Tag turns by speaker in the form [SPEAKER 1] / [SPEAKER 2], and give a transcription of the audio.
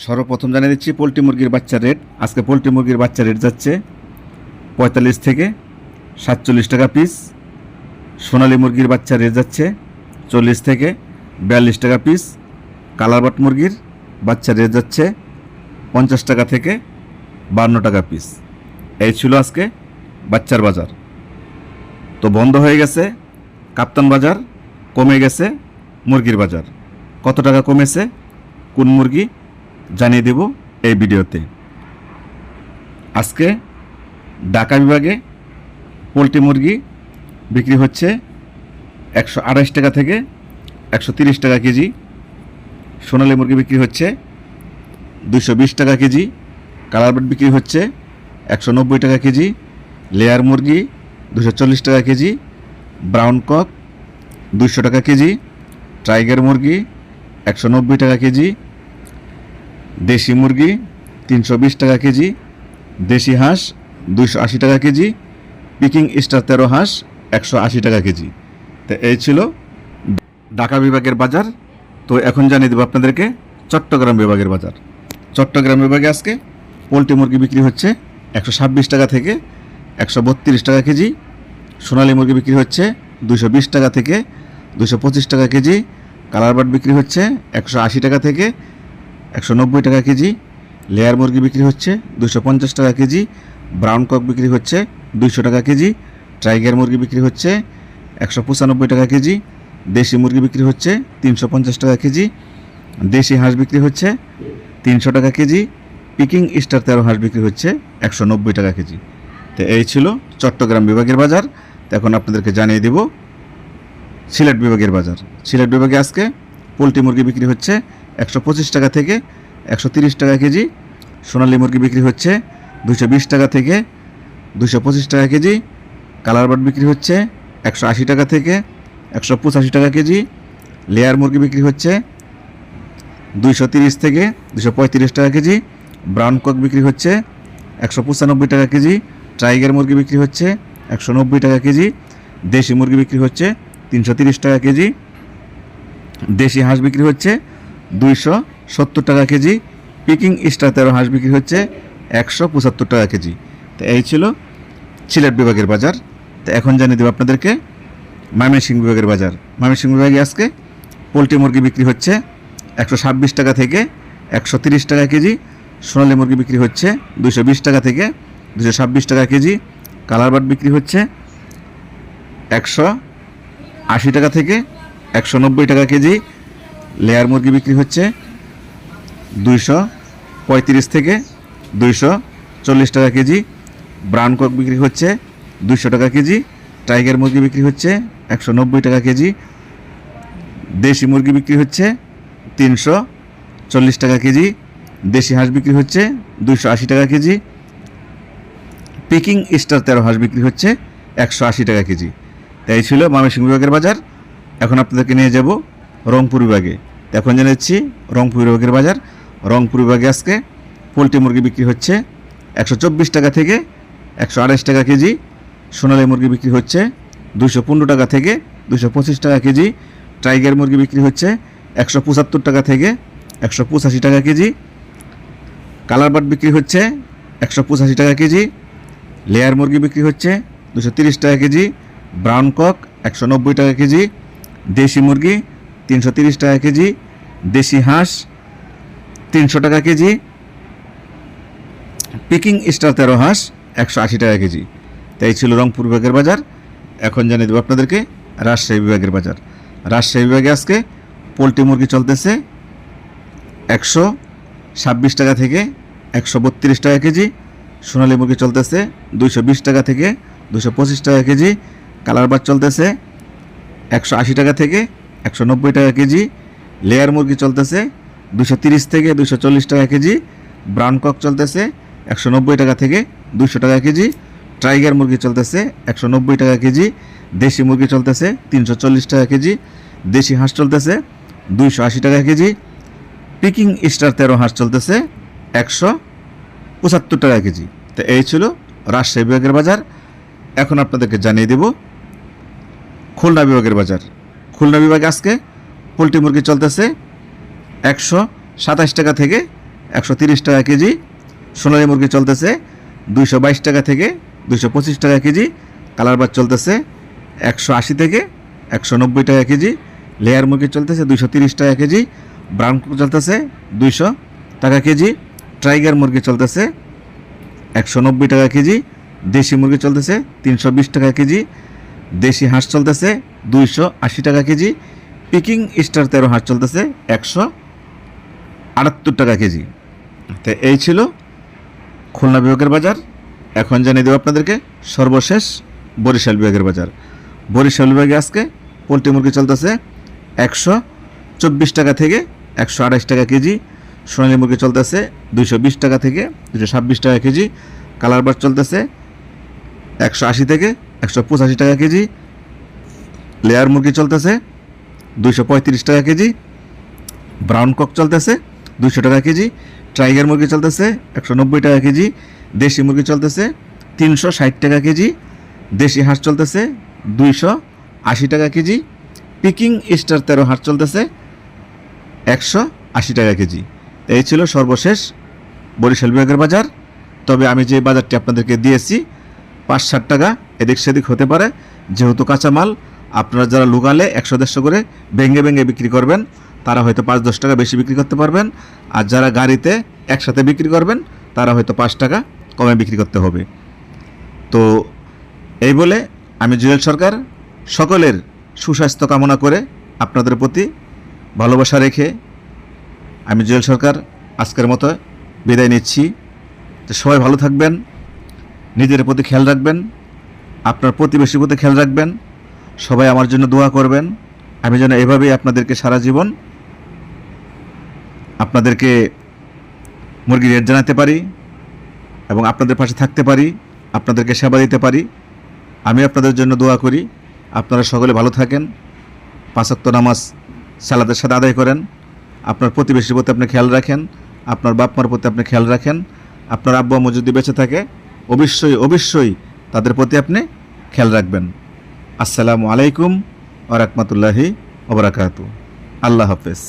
[SPEAKER 1] সর্বপ্রথম জানিয়ে দিচ্ছি, পোলট্রি মুরগির বাচ্চার রেট আজকে পোলট্রি মুরগির বাচ্চা রেট যাচ্ছে পঁয়তাল্লিশ থেকে সাতচল্লিশ টাকা পিস সোনালী মুরগির বাচ্চা রেট যাচ্ছে চল্লিশ থেকে বিয়াল্লিশ টাকা পিস কালারবাট মুরগির বাচ্চার রেট যাচ্ছে পঞ্চাশ টাকা থেকে বান্ন টাকা পিস এই ছিল আজকে বাচ্চার বাজার। তো বন্ধ হয়ে গেছে, কাপ্তান বাজার কমে গেছে, মুরগির বাজার। কত টাকা কমেছে? কোন মুরগি? জানিয়ে দেব এই ভিডিওতে। আজকে ঢাকা বিভাগে পোলট্রি মুরগি বিক্রি হচ্ছে একশো আড়াইশ টাকা থেকে একশো তিরিশ টাকা কেজি। সোনালী মুরগি বিক্রি হচ্ছে দুশো বিশ টাকা কেজি। কালার বার্ড বিক্রি হচ্ছে একশো নব্বই টাকা কেজি। লেয়ার মুরগি দুশো চল্লিশ টাকা কেজি। ব্রাউন কক দুশো টাকা কেজি। টাইগার মুরগি একশো নব্বই টাকা কেজি। দেশি মুরগি তিনশো বিশ টাকা কেজি, দেশি হাঁস দুশো আশি টাকা কেজি, পিকিং স্টার তেরো হাঁস একশো আশি টাকা কেজি। তো এই ছিল ঢাকা বিভাগের বাজার। তো এখন জানিয়ে দেবো আপনাদেরকে চট্টগ্রাম বিভাগের বাজার। চট্টগ্রাম বিভাগে আজকে পোলট্রি মুরগি বিক্রি হচ্ছে একশো ছাব্বিশ টাকা থেকে একশো বত্রিশ টাকা কেজি, সোনালী মুরগি বিক্রি হচ্ছে দুশো বিশ টাকা থেকে দুশো পঁচিশ টাকা কেজি, কালার বার্ড বিক্রি হচ্ছে একশো আশি টাকা থেকে একশো নব্বই টাকা কেজি লেয়ার মুরগি বিক্রি হচ্ছে দুশো টাকা কেজি ব্রাউন কক বিক্রি হচ্ছে দুইশো টাকা কেজি টাইগার মুরগি বিক্রি হচ্ছে একশো পঁচানব্বই টাকা কেজি, দেশি মুরগি বিক্রি হচ্ছে তিনশো পঞ্চাশ টাকা কেজি, দেশি হাঁস বিক্রি হচ্ছে তিনশো টাকা কেজি পিকিং স্টার তেরো হাঁস বিক্রি হচ্ছে একশো নব্বই টাকা কেজি। তো এই ছিল চট্টগ্রাম বিভাগের বাজার। তো এখন আপনাদেরকে জানিয়ে দেব সিলেট বিভাগের বাজার। সিলেট বিভাগে আজকে পোলট্রি মুরগি বিক্রি হচ্ছে একশো পঁচিশ টাকা থেকে একশো টাকা কেজি। সোনালী মুরগি বিক্রি হচ্ছে দুশো টাকা থেকে দুশো টাকা কেজি। কালার বার্ড বিক্রি হচ্ছে একশো আশি টাকা থেকে একশো পঁচাশি টাকা কেজি। লেয়ার মুরগি বিক্রি হচ্ছে দুইশো থেকে দুশো টাকা কেজি। ব্রাউন কক বিক্রি হচ্ছে একশো পঁচানব্বই টাকা কেজি। টাইগার মুরগি বিক্রি হচ্ছে একশো নব্বই টাকা কেজি। দেশি মুরগি বিক্রি হচ্ছে তিনশো টাকা কেজি। দেশি হাঁস বিক্রি হচ্ছে দুইশো সত্তর টাকা কেজি। পিকিং স্টার তেরো হাঁস বিক্রি হচ্ছে একশো পঁচাত্তর টাকা কেজি। তো এই ছিল সিলেট বিভাগের বাজার। তো এখন জানিয়ে দেবো আপনাদেরকে ময়মনসিংহ বিভাগের বাজার। ময়মনসিংহ বিভাগে আজকে পোলট্রি মুরগি বিক্রি হচ্ছে একশো ছাব্বিশ টাকা থেকে একশো তিরিশ টাকা কেজি। সোনালী মুরগি বিক্রি হচ্ছে দুশো বিশ টাকা থেকে দুশো ছাব্বিশ টাকা কেজি। কালার বাট বিক্রি হচ্ছে একশো আশি টাকা থেকে একশো নব্বই টাকা কেজি। লেয়ার মুরগি বিক্রি হচ্ছে দুইশো পঁয়ত্রিশ থেকে দুইশো চল্লিশ টাকা কেজি। ব্রাউন কক বিক্রি হচ্ছে দুইশো টাকা কেজি। টাইগার মুরগি বিক্রি হচ্ছে একশো নব্বই টাকা কেজি। দেশি মুরগি বিক্রি হচ্ছে তিনশো চল্লিশ টাকা কেজি। দেশি হাঁস বিক্রি হচ্ছে দুইশো আশি টাকা কেজি। পিকিং স্টার তেরো হাঁস বিক্রি হচ্ছে একশো আশি টাকা কেজি। তাই ছিল ময়মনসিংহ বিভাগের বাজার। এখন আপনাদেরকে নিয়ে যাব রংপুর বিভাগে। এখন জানাচ্ছি রংপুর বিভাগের বাজার। রংপুর বিভাগে আজকে পোলট্রি মুরগি বিক্রি হচ্ছে একশো চব্বিশ টাকা থেকে একশো টাকা কেজি, সোনালী মুরগি বিক্রি হচ্ছে দুশো টাকা থেকে দুশো টাকা কেজি, টাইগার মুরগি বিক্রি হচ্ছে একশো পঁচাত্তর টাকা থেকে একশো পঁচাশি টাকা কেজি কালার বাট বিক্রি হচ্ছে একশো পঁচাশি টাকা কেজি, লেয়ার মুরগি বিক্রি হচ্ছে দুশো টাকা কেজি, ব্রাউন কক একশো নব্বই টাকা কেজি, দেশি মুরগি তিনশো টাকা কেজি, দেশি হাঁস তিনশো টাকা কেজি পিকিং স্টার তেরো হাঁস একশো আশি টাকা কেজি। তাই ছিল রংপুর বিভাগের বাজার। এখন জানিয়ে দেবো আপনাদেরকে রাজশাহী বিভাগের বাজার। রাজশাহী বিভাগে আজকে পোলট্রি মুরগি চলতেছে একশো ছাব্বিশ টাকা থেকে একশো বত্রিশ টাকা কেজি, সোনালী মুরগি চলতেছে দুইশো বিশ টাকা থেকে দুশো পঁচিশ টাকা কেজি, কালার বাট চলতেছে একশো আশি টাকা থেকে একশো নব্বই টাকা কেজি, লেয়ার মুরগি চলতেছে দুশো থেকে দুশো টাকা কেজি, ব্রাউন কক চলতেছে একশো নব্বই টাকা থেকে দুশো টাকা কেজি, টাইগার মুরগি চলতেছে একশো নব্বই টাকা কেজি, দেশি মুরগি চলতেছে তিনশো চল্লিশ টাকা কেজি, দেশি হাঁস চলতেছে দুইশো আশি টাকা কেজি, পিকিং স্টার তেরো হাঁস চলতেছে একশো পঁচাত্তর টাকা কেজি। তো এই ছিল রাজশাহী বিভাগের বাজার। এখন আপনাদেরকে জানিয়ে দেব, খুলনা বিভাগের বাজার। খুলনা বিভাগে আজকে পোলট্রি মুরগি চলতেছে একশো সাতাশ টাকা থেকে একশো তিরিশ টাকা কেজি। সোনালী মুরগি চলতেছে দুইশো বাইশ টাকা থেকে দুইশো পঁচিশ টাকা কেজি। কালার বাদ চলতেছে একশো আশি থেকে একশো নব্বই টাকা কেজি। লেয়ার মুরগি চলতেছে দুইশো তিরিশ টাকা কেজি। ব্রাউন কুক চলতেছে দুইশো টাকা কেজি। টাইগার মুরগি চলতেছে একশো নব্বই টাকা কেজি। দেশি মুরগি চলতেছে তিনশো বিশ টাকা কেজি। দেশি হাঁস চলতেছে দুইশো আশি টাকা কেজি পিকিং স্টার তেরো হাঁস চলতেছে একশো আটাত্তর টাকা কেজি। তো এই ছিল খুলনা বিভাগের বাজার। এখন জানিয়ে দেবো আপনাদেরকে সর্বশেষ বরিশাল বিভাগের বাজার। বরিশাল বিভাগে আজকে পোলট্রি মুরগি চলতেছে একশো চব্বিশ টাকা থেকে একশো আঠাশ টাকা কেজি, সোনালী মুরগি চলতেছে দুইশো বিশ টাকা থেকে দুশো ছাব্বিশ টাকা কেজি, কালার বার চলতেছে একশো আশি থেকে একশো পঁচাশি টাকা কেজি। লেয়ার মুরগি চলতেছে দুইশো পঁয়ত্রিশ টাকা কেজি। ব্রাউন কক চলতেছে দুইশো টাকা কেজি। টাইগার মুরগি চলতেছে একশো নব্বই টাকা কেজি। দেশি মুরগি চলতেছে তিনশো ষাট টাকা কেজি। দেশি হাঁস চলতেছে দুইশো আশি টাকা কেজি। পিকিং স্টার তেরো হাঁস চলতেছে একশো আশি টাকা কেজি। এই ছিল সর্বশেষ বরিশাল বিভাগের বাজার। তবে আমি যে বাজারটি আপনাদেরকে দিয়েছি, পাঁচ ষাট টাকা। এদিক সেদিক হতে পারে। যেহেতু কাঁচামাল, আপনারা যারা লোকালে একশো দেড়শো করে ভেঙে ভেঙে বিক্রি করবেন, তারা হয়তো পাঁচ দশ টাকা বেশি বিক্রি করতে পারবেন। আর যারা গাড়িতে একসাথে বিক্রি করবেন, তারা হয়তো পাঁচ টাকা কমে বিক্রি করতে হবে। তো এই বলে আমি জুয়েল সরকার, সকলের সুস্বাস্থ্য কামনা করে আপনাদের প্রতি ভালোবাসা রেখে আমি জুয়েল সরকার আজকের মতো বিদায় নিচ্ছি। তো সবাই ভালো থাকবেন, নিজের প্রতি খেয়াল রাখবেন। আপনার প্রতিবেশীর প্রতি খেয়াল রাখবেন। সবাই আমার জন্য দোয়া করবেন। আমি যেন এভাবেই আপনাদেরকে সারা জীবন আপনাদেরকে মুরগির রেট জানাতে পারি এবং আপনাদের পাশে থাকতে পারি, আপনাদেরকে সেবা দিতে পারি। আমি আপনাদের জন্য দোয়া করি। আপনারা সকলে ভালো থাকেন। পাঁচক্ত নামাজ সালাদের সাথে আদায় করেন। আপনার প্রতিবেশীর প্রতি আপনি খেয়াল রাখেন। আপনার বাপ মার প্রতি আপনি খেয়াল রাখেন। আপনার আব্বু আম্মু যদি বেঁচে থাকে, অবশ্যই অবশ্যই তাদের প্রতি আপনি খেয়াল রাখবেন। আসসালামু আলাইকুম ওরকমতুল্লাহি ওবরাকাতু আল্লাহ হাফেজ।